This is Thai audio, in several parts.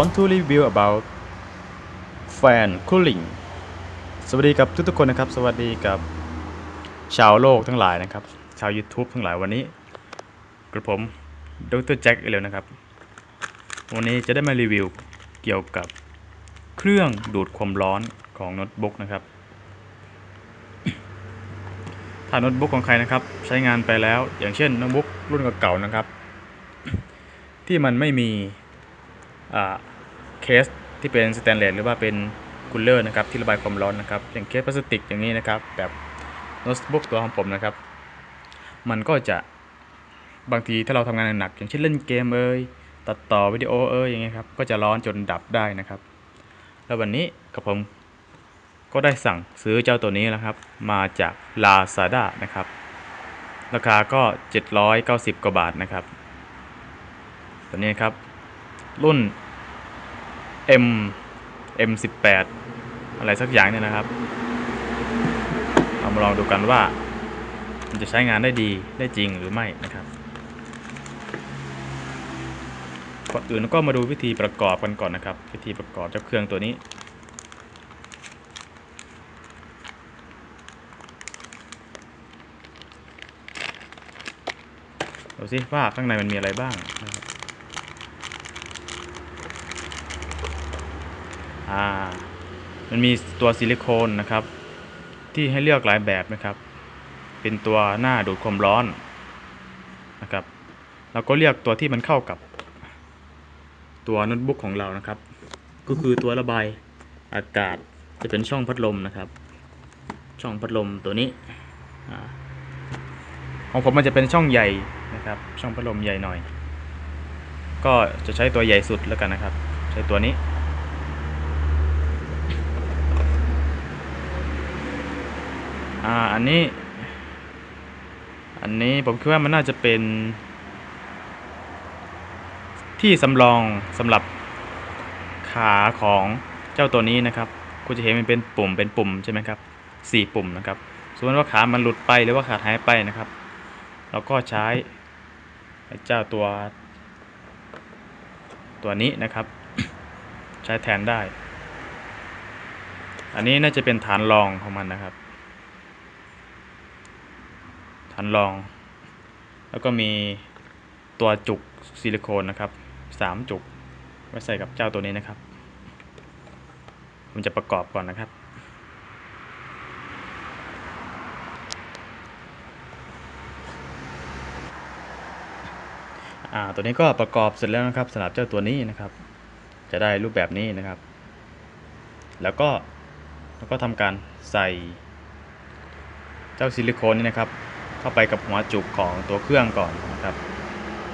Want to review about fan cooling สวัสดีกับทุกๆคนนะครับ สวัสดีกับชาวโลกทั้งหลายนะครับ ชาว YouTube ทั้งหลายวันนี้กระผมดรแจ็คอีกแล้วนะครับ วันนี้จะได้มารีวิวเกี่ยวกับเครื่องดูดความร้อนของโน้ตบุ๊กนะครับ ถ้าโน้ตบุ๊กของใครนะครับใช้งานไปแล้วอย่างเช่นโน้ตบุ๊กรุ่นเก่าๆนะครับ ที่มันไม่มี เคสที่เป็นสแตนเลสหรือว่าเป็นคูลเลอร์นะครับที่ระบายความร้อนนะครับอย่างเคสพลาสติกอย่างนี้นะครับแบบโน้ตบุ๊กตัวของผมนะครับ มันก็จะบางทีถ้าเราทำงานหนักอย่างเช่นเล่นเกมเอ่ยตัดต่อวิดีโอเอ่ยอย่างเงี้ยครับก็จะร้อนจนดับได้นะครับ แล้ววันนี้กับผมก็ได้สั่งซื้อเจ้าตัวนี้นะครับ มาจาก Lazada นะครับ ราคาก็ 790 กว่าบาทนะครับ ตัวนี้ครับ รุ่น M M18 อะไรสักอย่างเนี่ยนะครับเอามาลองดูกันว่า มันจะใช้งานได้ดีได้จริงหรือไม่นะครับ ก่อนอื่นก็มาดูวิธีประกอบกันก่อนนะครับ วิธีประกอบเจ้าเครื่องตัวนี้ดูสิว่าข้างในมันมีอะไรบ้างนะครับ อ่ามันมีตัวซิลิโคนนะครับ ที่ให้เลือกหลายแบบนะครับ เป็นตัวหน้าดูดความร้อนนะครับเราก็เลือกตัวที่มันเข้ากับ ตัวโน้ตบุ๊กของเรานะครับ ก็คือตัวระบายอากาศจะเป็นช่องพัดลมนะครับ ช่องพัดลมตัวนี้ของผมมันจะเป็นช่องใหญ่นะครับ ช่องพัดลมใหญ่หน่อย ก็จะใช้ตัวใหญ่สุดแล้วกันนะครับ ใช้ตัวนี้ อ่าอันนี้ อันนี้ผมคิดว่ามันน่าจะเป็น ที่สำรองสำหรับขาของเจ้าตัวนี้นะครับคุณจะเห็นมันเป็นปุ่มเป็นปุ่มใช่ไหมครับสี่ปุ่มนะครับสมมติว่าขามันหลุดไปหรือว่าขาดหายไปนะครับ เราก็ใช้เจ้าตัว ตัวนี้นะครับ ใช้แทนได้ อันนี้น่าจะเป็นฐานรองของมันนะครับ ฐานรอง แล้วก็มีตัวจุกซิลิโคนนะครับสามจุกไว้ใส่กับเจ้าตัวนี้นะครับ ผมจะประกอบก่อนนะครับอ่าตัวนี้ก็ประกอบเสร็จแล้วนะครับสำหรับเจ้าตัวนี้นะครับ จะได้รูปแบบนี้นะครับ แล้วก็แล้วก็ทำการใส่เจ้าซิลิโคนนี่นะครับ เข้าไปกับหัวจุกของตัวเครื่องก่อนนะครับ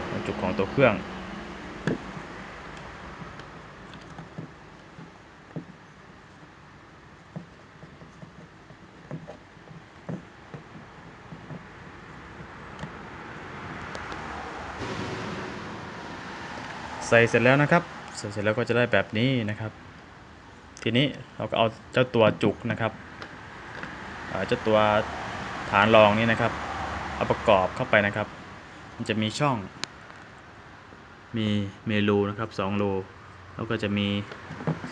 หัวจุกของตัวเครื่อง ใส่เสร็จแล้วนะครับใส่เสร็จแล้วก็จะได้แบบนี้นะครับ ทีนี้เราก็เอาเจ้าตัวจุกนะครับเจ้าตัวฐานรองนี้นะครับ เอาประกอบเข้าไปนะครับ มันจะมีช่อง มีเมรูนะครับสองรูแล้วก็จะมี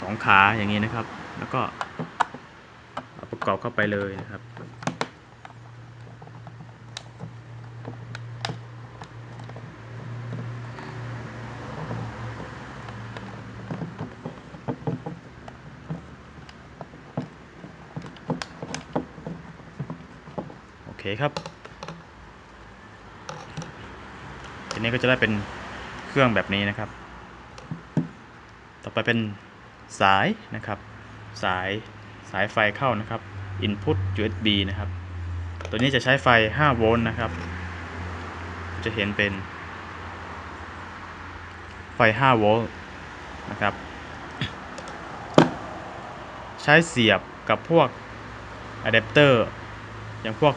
สองขาอย่างนี้นะครับ แล้วก็เอาประกอบเข้าไปเลยนะครับโอเคครับ ที นี้ก็จะได้เป็นเครื่องแบบนี้นะครับ ต่อไปเป็นสายนะครับ สายสายไฟเข้านะครับ Input USB นะครับ ตัวนี้จะใช้ไฟ 5 โวลต์นะครับ จะเห็นเป็น ไฟ 5 โวลต์นะครับ ใช้เสียบกับพวกอะแดปเตอร์อย่างพวก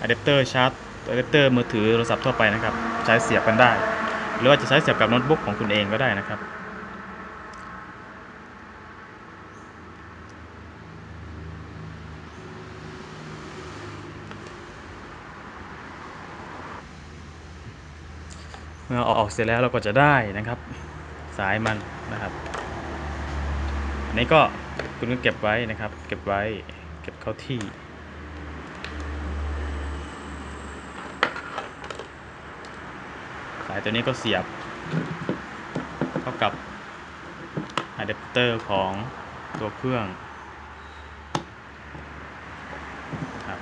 อะแดปเตอร์ชาร์จ อะแดปเตอร์มือถือโทรศัพท์ทั่วไปนะครับ ใช้เสียบกันได้ หรือว่าจะใช้เสียบกับโน้ตบุ๊กของคุณเองก็ได้นะครับ เมื่ออาออกเสร็จแล้วเราก็จะได้นะครับ สายมันนะครับนนี้ก็คุณก็เก็บไว้นะครับ เก็บไว้เก็บเข้าที่ สาย ตัวนี้ก็เสียบ เข้ากับอะแดปเตอร์ของตัวเครื่องครับ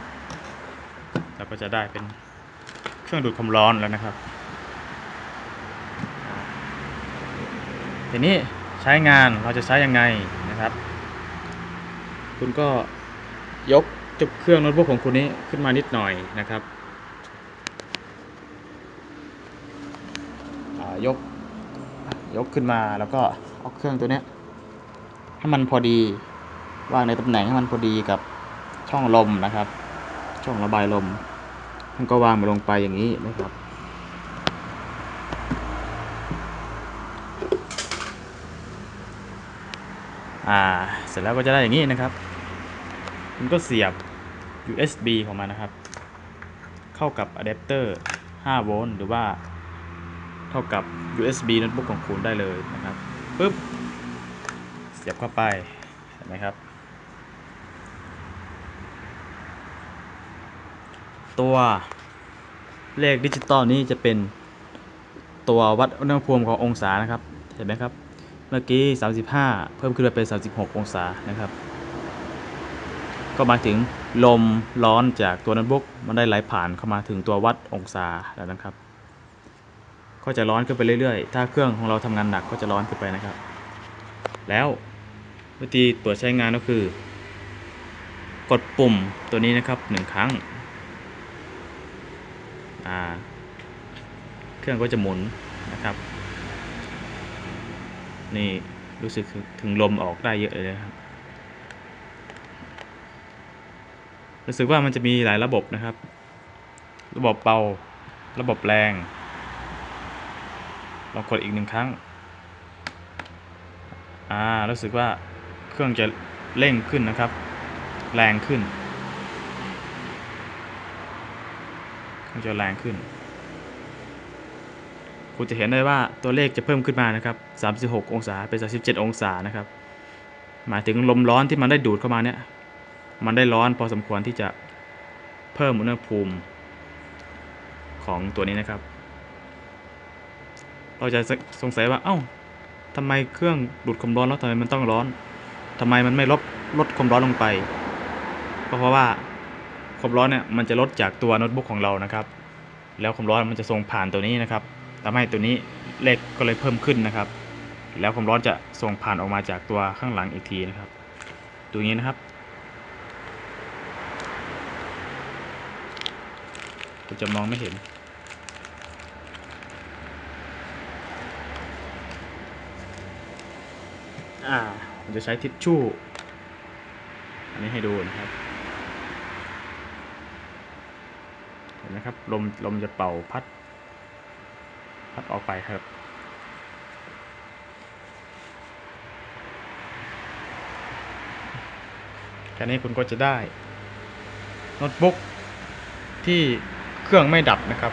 เราก็จะได้เป็นเครื่องดูดความร้อนแล้วนะครับทีนี้ใช้งานเราจะใช้ยังไงนะครับ คุณก็ยกจุดเครื่องโน้ตบุ๊กของคุณนี้ขึ้นมานิดหน่อยนะครับอ่ายก ยกขึ้นมาแล้วก็เอาเครื่องตัวเนี้ยให้มันพอดีวางในตำแหน่งให้มันพอดีกับช่องลมนะครับ ช่องระบายลมท่านก็วางมันลงไปอย่างนี้นะครับ อ่า เสร็จแล้วก็จะได้อย่างนี้นะครับคุณก็เสียบ USB ของมันนะครับ เข้ากับอะแดปเตอร์5โวลต์หรือว่า เท่ากับ USB โน้ตบุ๊กของคุณได้เลยนะครับปึ๊บเสียบเข้าไปเห็นไหมครับ ตัวเลขดิจิตอลนี้จะเป็นตัววัดอุณหภูมิขององศานะครับ เห็นไหมครับ เมื่อกี้ 35 เพิ่มขึ้นมาเป็น 36 องศานะครับ ก็หมายถึงลมร้อนจากตัวโน้ตบุ๊กมันได้ไหลผ่านเข้ามาถึงตัววัดองศาแล้วนะครับ ก็จะร้อนขึ้นไปเรื่อยๆ ถ้าเครื่องของเราทำงานหนักก็จะร้อนขึ้นไปนะครับ แล้ววิธีตรวจใช้งานก็คือ กดปุ่มตัวนี้นะครับหนึ่งครั้งเครื่องก็จะหมุนนะครับ นี่รู้สึกถึงลมออกได้เยอะเลยนะครับ รู้สึกว่ามันจะมีหลายระบบนะครับ ระบบเบา ระบบแรง ลองกดอีกหนึ่งครั้ง อ่า รู้สึกว่าเครื่องจะเร่งขึ้นนะครับ แรงขึ้น เครื่องจะแรงขึ้น คุณจะเห็นได้ว่าตัวเลขจะเพิ่มขึ้นมานะครับ 36 องศาเป็น 37 องศานะครับ หมายถึงลมร้อนที่มันได้ดูดเข้ามาเนี่ย มันได้ร้อนพอสมควรที่จะเพิ่มอุณหภูมิของตัวนี้นะครับ เราจะสงสัยว่า เอ้าทำไมเครื่องดูดความร้อนแล้วทำไมมันต้องร้อนทำไมมันไม่ลดลดความร้อนลงไปก็เพราะว่าความร้อนเนี่ยมันจะลดจากตัวโน้ตบุ๊กของเรานะครับ แล้วความร้อนมันจะส่งผ่านตัวนี้นะครับทำให้ตัวนี้เลขก็เลยเพิ่มขึ้นนะครับ แล้วความร้อนจะส่งผ่านออกมาจากตัวข้างหลังอีกทีนะครับ ตัวนี้นะครับจะมองไม่เห็น อ่าผมจะใช้ทิชชู่ อันนี้ให้ดูนะครับ เห็นไหมครับ ลมลมจะเป่าพัด พัดออกไปครับ แค่นี้คุณก็จะได้โน้ตบุ๊กที่เครื่องไม่ดับนะครับ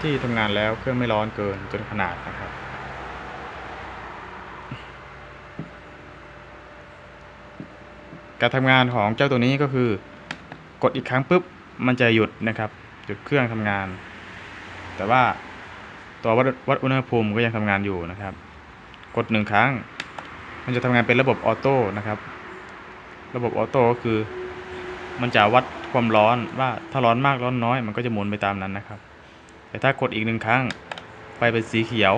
ที่ทำงานแล้วเครื่องไม่ร้อนเกินจนขนาดนะครับ การทำงานของเจ้าตัวนี้ก็คือกดอีกครั้งปุ๊บมันจะหยุดนะครับ หยุดเครื่องทำงาน แต่ว่าตัววัดวัดอุณหภูมิก็ยังทำงานอยู่นะครับ กดหนึ่งครั้ง มันจะทำงานเป็นระบบออโต้นะครับ ระบบออโต้ก็คือ มันจะวัดความร้อนว่าถ้าร้อนมากร้อนน้อย มันก็จะหมุนไปตามนั้นนะครับ แต่ถ้ากดอีกหนึ่งครั้งไฟเป็นสีเขียว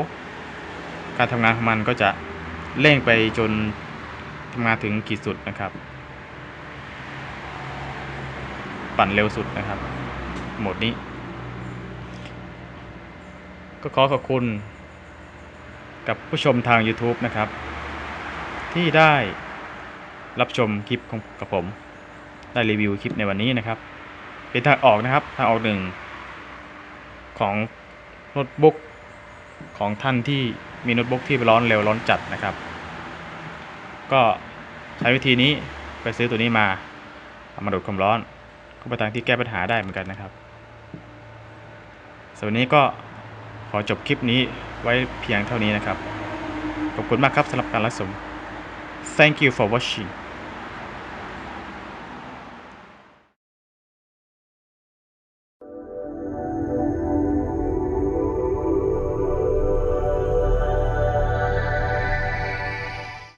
การทำงานของมันก็จะเร่งไปจนทำงานถึงขีดสุดนะครับ ปั่นเร็วสุดนะครับ โหมดนี้ ก็ขอขอบคุณ กับผู้ชมทาง YouTube นะครับ ที่ได้รับชมคลิปของกับผม ได้รีวิวคลิปในวันนี้นะครับ เป็นทางออกนะครับ ทางออกหนึ่งของโน้ตบุ๊กของท่านที่มีโน้ตบุ๊กที่ร้อนเร็วร้อนจัดนะครับ ก็ใช้วิธีนี้ไปซื้อตัวนี้มาเอามาดูดความร้อน ก็เป็นทางที่แก้ปัญหาได้เหมือนกันนะครับสำหรับวันนี้ก็ขอจบคลิปนี้ไว้เพียงเท่านี้นะครับ ขอบคุณมากครับสำหรับการรับชม thank you for watching